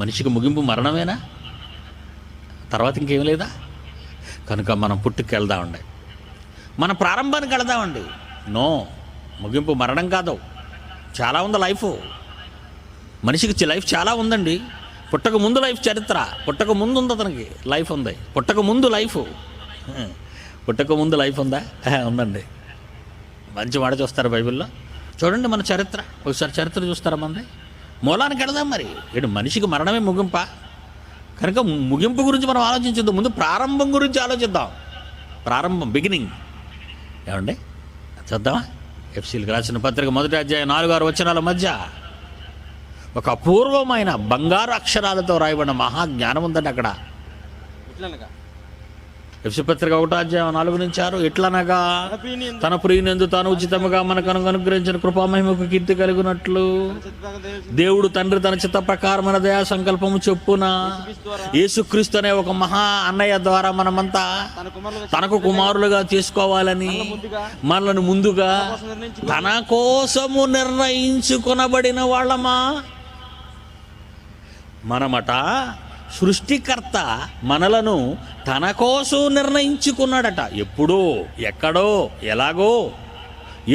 మనిషికి ముగింపు మరణమేనా? తర్వాత ఇంకేం లేదా? కనుక మనం పుట్టుకు వెళ్దామండి మన ప్రారంభానికి వెళదామండి. నో ముగింపు మరణం కాదు. చాలా ఉంది లైఫ్. మనిషికి లైఫ్ చాలా ఉందండి. పుట్టక ముందు లైఫ్ చరిత్ర. పుట్టక ముందు ఉంది అతనికి. లైఫ్ ఉంది. పుట్టక ముందు లైఫ్. పుట్టక ముందు లైఫ్ ఉందా? ఉందండి. మంచి మాట చూస్తారు బైబిల్లో. చూడండి మన చరిత్ర. ఒకసారి చరిత్ర చూస్తారా మంది? మూలానికి వెళదాం మరి. ఇటు మనిషికి మరణమే ముగింప? కనుక ముగింపు గురించి మనం ఆలోచించద్దు. ముందు ప్రారంభం గురించి ఆలోచిద్దాం. ప్రారంభం బిగినింగ్ ఏమండి? చూద్దామా? ఎఫ్సీలకు రాసిన పత్రిక మొదటి అధ్యాయం నాలుగు ఆరు వచనాల మధ్య ఒక అపూర్వమైన బంగారు అక్షరాలతో రాయబడిన మహాజ్ఞానం ఉందండి అక్కడ. పత్రిక ఒకటో అధ్యాయం నాలుగు నుంచి ఆరు ఎట్లనగా తన ప్రియునందు తాను ఉచితముగా మనకు అనుగ్రహించిన కృపామహిమకు కీర్తి కలిగినట్లు దేవుడు తండ్రి తన చిత్త ప్రకారమైన దయా సంకల్పము చెప్పున యేసుక్రీస్తు అనే ఒక మహా అన్నయ్య ద్వారా మనమంతా తనకు కుమారులుగా చేసుకోవాలని మనల్ని ముందుగా తన కోసము నిర్ణయించుకొనబడిన వాళ్ళమా? మనమట సృష్టికర్త మనలను తన కోసం నిర్ణయించుకున్నాడట. ఎప్పుడో ఎక్కడో ఎలాగో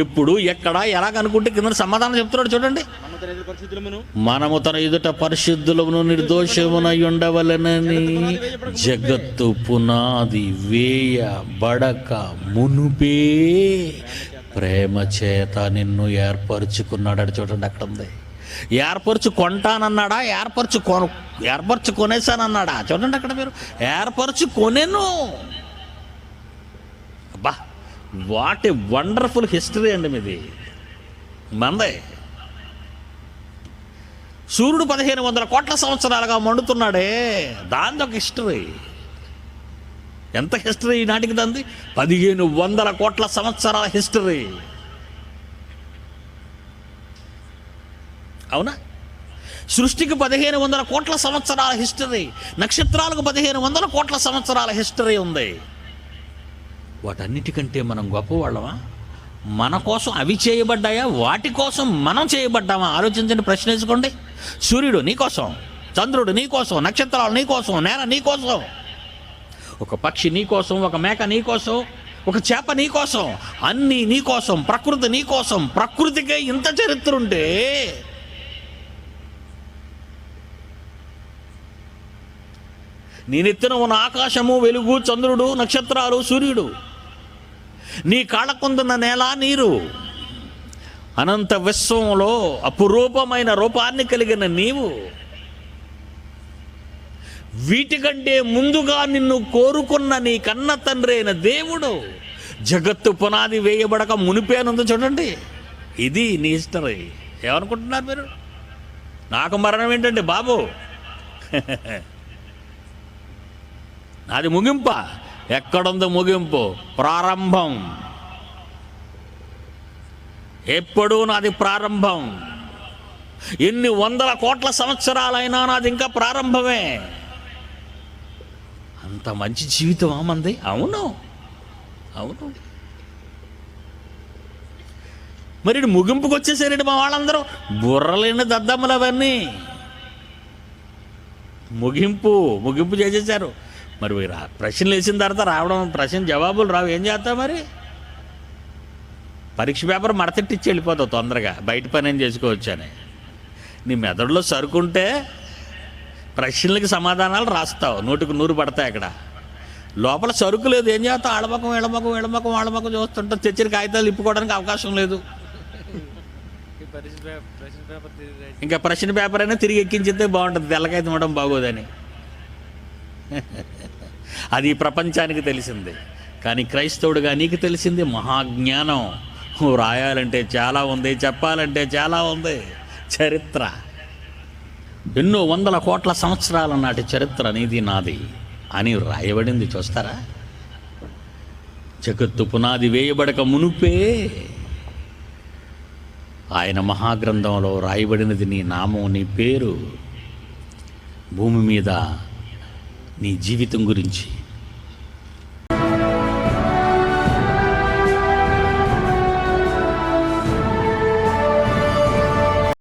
ఎప్పుడు ఎక్కడ ఎలాగనుకుంటే కింద సమాధానం చెప్తున్నాడు చూడండి. మనము తన ఎదుట పరిశుద్ధులమును నిర్దోషమునై ఉండవలనని జగత్తు పునాది వేయ బడక మునుపే ప్రేమ చేత నిన్ను ఏర్పరచుకున్నాడట చూడండి అక్కడ ఉంది. ఏర్పరచు కొంటానన్నాడా? ఏర్పరచు కొను ఏర్పరచు కొనేసానన్నాడా చూడండి అక్కడ మీరు. ఏర్పరచు కొనేను. అబ్బా వాట్ ఏ వండర్ఫుల్ హిస్టరీ అండి మీది. మందే. సూర్యుడు పదిహేను వందల కోట్ల సంవత్సరాలుగా మండుతున్నాడే. దాని ఒక హిస్టరీ ఎంత హిస్టరీ ఈనాటికి దంది పదిహేను వందల కోట్ల సంవత్సరాల హిస్టరీ అవునా? సృష్టికి పదిహేను వందల కోట్ల సంవత్సరాల హిస్టరీ నక్షత్రాలకు పదిహేను వందల కోట్ల సంవత్సరాల హిస్టరీ ఉంది. వాటన్నిటికంటే మనం గొప్పవాళ్ళమా? మన కోసం అవి చేయబడ్డాయా? వాటి కోసం మనం చేయబడ్డామా? ఆలోచించండి ప్రశ్న వేసుకోండి సూర్యుడు నీకోసం చంద్రుడు నీకోసం నక్షత్రాలు నీకోసం నేల నీకోసం ఒక పక్షి నీకోసం ఒక మేక నీకోసం ఒక చేప నీకోసం అన్నీ నీకోసం ప్రకృతి నీకోసం ప్రకృతికే ఇంత చరిత్ర ఉంటే నేనెత్తిన ఉన్న ఆకాశము వెలుగు చంద్రుడు నక్షత్రాలు సూర్యుడు. నీ కాళ్ళకుందున్న నేల నీరు. అనంత విశ్వంలో అపురూపమైన రూపాన్ని కలిగిన నీవు. వీటికంటే ముందుగా నిన్ను కోరుకున్న నీ కన్న తండ్రి అయిన దేవుడు. జగత్తు పునాది వేయబడక మునిపేనుంది చూడండి. ఇది నీ హిస్టరీ. ఏమనుకుంటున్నారు మీరు? నాకు మరణం ఏంటండి బాబు? అది ముగింప. ఎక్కడుంది ముగింపు? ప్రారంభం. ఎప్పుడూ నాది ప్రారంభం. ఎన్ని వందల కోట్ల సంవత్సరాలైనా నాది ఇంకా ప్రారంభమే. అంత మంచి జీవితం మంది అవును. అవును. మరి ముగింపుకు వచ్చేసారండి మా వాళ్ళందరూ. బుర్రలేని దద్దమ్మలు అవన్నీ. ముగింపు ముగింపు చేసేసారు. మరి ప్రశ్నలు వేసిన తర్వాత రావడం ప్రశ్న జవాబులు రావు. ఏం చేస్తావు మరి? పరీక్ష పేపర్ మడతెట్టిచ్చి వెళ్ళిపోతావు తొందరగా. బయట పని ఏం చేసుకోవచ్చు అని. నీ మెదడులో సరుకుంటే ప్రశ్నలకి సమాధానాలు రాస్తావు. నూటికి నూరు పడతాయి అక్కడ. లోపల సరుకు లేదు. ఏం చేస్తావు? ఆడమకం ఎడమకం ఎడమకం ఆడమకం చూస్తుంటే తెచ్చిన కాగితాలు ఇప్పుకోవడానికి అవకాశం లేదు. ఇంకా ప్రశ్న పేపర్ అయినా తిరిగి ఎక్కించితే బాగుంటుంది. తెల్లకైతే ఇవ్వడం బాగోదని. అది ప్రపంచానికి తెలిసింది. కానీ క్రైస్తవుడుగా నీకు తెలిసింది మహాజ్ఞానం. రాయాలంటే చాలా ఉంది చెప్పాలంటే చాలా ఉంది. చరిత్ర. ఎన్నో వందల కోట్ల సంవత్సరాల నాటి చరిత్ర నీది నాది అని రాయబడింది చూస్తారా? జగత్తు పునాది వేయబడక మునుపే ఆయన మహాగ్రంథంలో రాయబడినది నీ నామం నీ పేరు. భూమి మీద నీ జీవితం గురించి.